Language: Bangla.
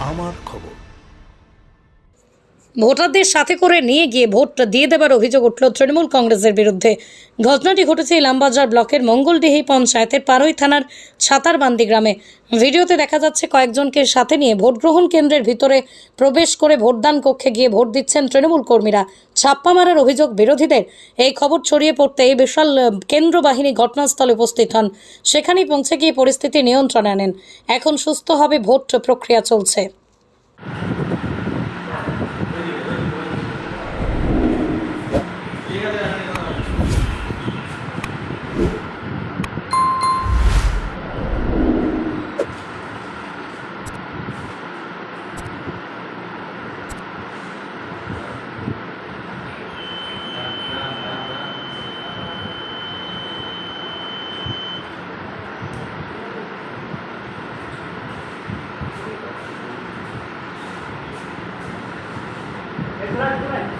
আমার খবর। ভোটারদের সাথে করে নিয়ে গিয়ে ভোট দিয়ে দেবার অভিযোগ উঠল তৃণমূল কংগ্রেসের বিরুদ্ধে। ঘটনাটি ঘটেছে ইলামবাজার ব্লকের মঙ্গলডিহি পঞ্চায়েতের পারই থানার ছাতারবান্দি গ্রামে। ভিডিওতে দেখা যাচ্ছে কয়েকজনকে সাথে নিয়ে ভোট গ্রহণ কেন্দ্রের ভিতরে প্রবেশ করে ভোটদান কক্ষে গিয়ে ভোট দিচ্ছেন তৃণমূল কর্মীরা। ছাপ্পা মারার অভিযোগ বিরোধীদের। এই খবর ছড়িয়ে পড়তে এই বিশাল কেন্দ্র বাহিনী ঘটনাস্থলে উপস্থিত হন। সেখানেই পৌঁছে গিয়ে পরিস্থিতি নিয়ন্ত্রণে আনেন। এখন সুস্থ হবে ভোট প্রক্রিয়া চলছে। Excellent.